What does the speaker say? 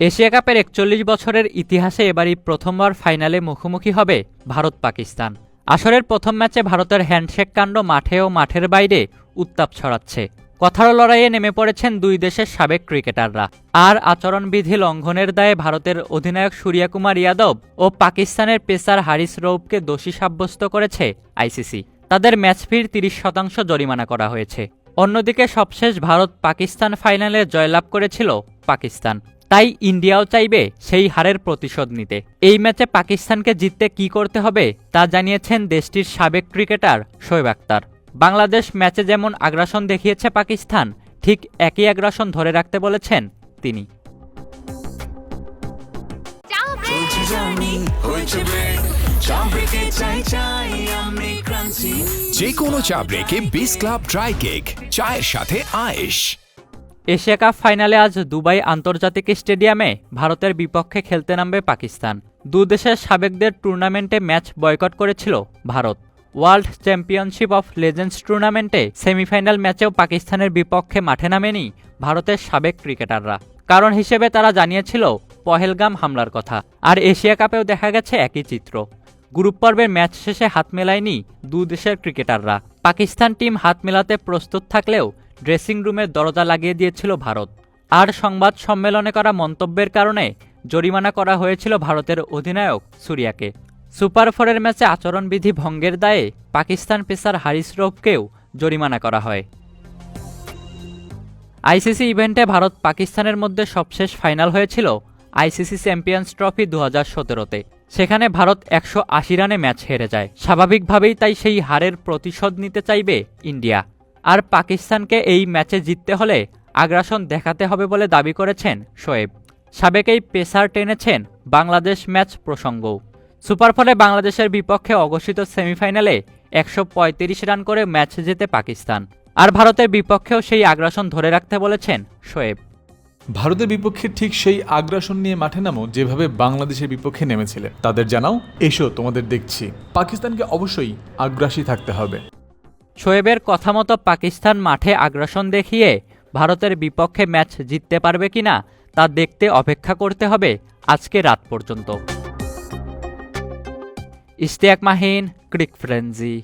Asia কাপের একচল্লিশ বছরের ইতিহাসে এবারই প্রথমবার ফাইনালে মুখোমুখি হবে ভারত পাকিস্তান আসরের প্রথম ম্যাচে ভারতের হ্যান্ডশেক কাণ্ড মাঠে ও মাঠের বাইরে উত্তাপ ছড়াচ্ছে। কথারও লড়াইয়ে নেমে পড়েছেন দুই দেশের সাবেক ক্রিকেটাররা। আর আচরণবিধি লঙ্ঘনের দায়ে ভারতের অধিনায়ক সূর্যকুমার ইয়াদব ও পাকিস্তানের পেসার হারিস রৌফকে দোষী সাব্যস্ত করেছে আইসিসি। তাদের ম্যাচ ফির তিরিশ শতাংশ জরিমানা করা হয়েছে। অন্যদিকে সবশেষ ভারত পাকিস্তান ফাইনালে জয়লাভ করেছিল পাকিস্তান। তাই ইন্ডিয়াও চাইবে সেই হারের প্রতিশোধ নিতে। এই ম্যাচে পাকিস্তানকে জিততে কি করতে হবে তা জানিয়েছেন দেশটির সাবেক ক্রিকেটার শোয়েব আক্তার বাংলাদেশ ম্যাচে যেমন আগ্রাসন দেখিয়েছে পাকিস্তান ঠিক একই আগ্রাসন ধরে রাখতে বলেছেন তিনি। যে কোনো চা ব্রেকে বিস ক্লাব ড্রাই কেক চায়ের সাথে আয়েশ। এশিয়া কাপ ফাইনালে আজ দুবাই আন্তর্জাতিক স্টেডিয়ামে ভারতের বিপক্ষে খেলতে নামবে পাকিস্তান। দু দেশের সাবেকদের টুর্নামেন্টে ম্যাচ বয়কট করেছিল Bharat. World championship of legends টুর্নামেন্টে সেমিফাইনাল ম্যাচেও পাকিস্তানের বিপক্ষে মাঠে নামেনি ভারতের সাবেক ক্রিকেটাররা। কারণ হিসেবে তারা জানিয়েছিল, পহেলগাম হামলার কথা। আর এশিয়া কাপেও দেখা গেছে একই চিত্র। গ্রুপ পর্বের ম্যাচ শেষে হাত মেলায়নি দু দেশের ক্রিকেটাররা। পাকিস্তান টিম হাত মেলাতে প্রস্তুত থাকলেও ড্রেসিং রুমের দরজা লাগিয়ে দিয়েছিল ভারত। আর সংবাদ সম্মেলনে করা মন্তব্যের কারণে জরিমানা করা হয়েছিল ভারতের অধিনায়ক সুরিয়াকে। সুপার ফোরের ম্যাচে আচরণবিধি ভঙ্গের দায়ে পাকিস্তান পেসার হারিস রৌফকেও জরিমানা করা হয়। আইসিসি ইভেন্টে ভারত পাকিস্তানের মধ্যে সবশেষ ফাইনাল হয়েছিল আইসিসি চ্যাম্পিয়ন্স ট্রফি দু হাজার সতেরোতে। সেখানে ভারত একশো আশি রানে ম্যাচ হেরে যায়। স্বাভাবিকভাবেই তাই সেই হারের প্রতিশোধ নিতে চাইবে ইন্ডিয়া। আর পাকিস্তানকে এই ম্যাচে জিততে হলে আগ্রাসন দেখাতে হবে বলে দাবি করেছেন শোয়েব। সাবেক এই পেসার টেনেছেন বাংলাদেশ ম্যাচ প্রসঙ্গ। সুপার ফলে বাংলাদেশের বিপক্ষে অঘোষিত সেমিফাইনালে একশো পঁয়ত্রিশ রান করে ম্যাচ জেতে পাকিস্তান। আর ভারতের বিপক্ষেও সেই আগ্রাসন ধরে রাখতে বলেছেন শোয়েব। ভারতের বিপক্ষে ঠিক সেই আগ্রাসন নিয়ে মাঠে নামো যেভাবে বাংলাদেশের বিপক্ষে নেমেছিলে তাদের জানাও, এসো তোমাদের দেখছি। পাকিস্তানকে অবশ্যই আগ্রাসী থাকতে হবে। শোয়েবের কথা মতো পাকিস্তান মাঠে আগ্রাসন দেখিয়ে ভারতের বিপক্ষে ম্যাচ জিততে পারবে কিনা তা দেখতে অপেক্ষা করতে হবে আজকে রাত পর্যন্ত। ইশতিয়াক মাহিন, ক্রিক ফ্রেন্জি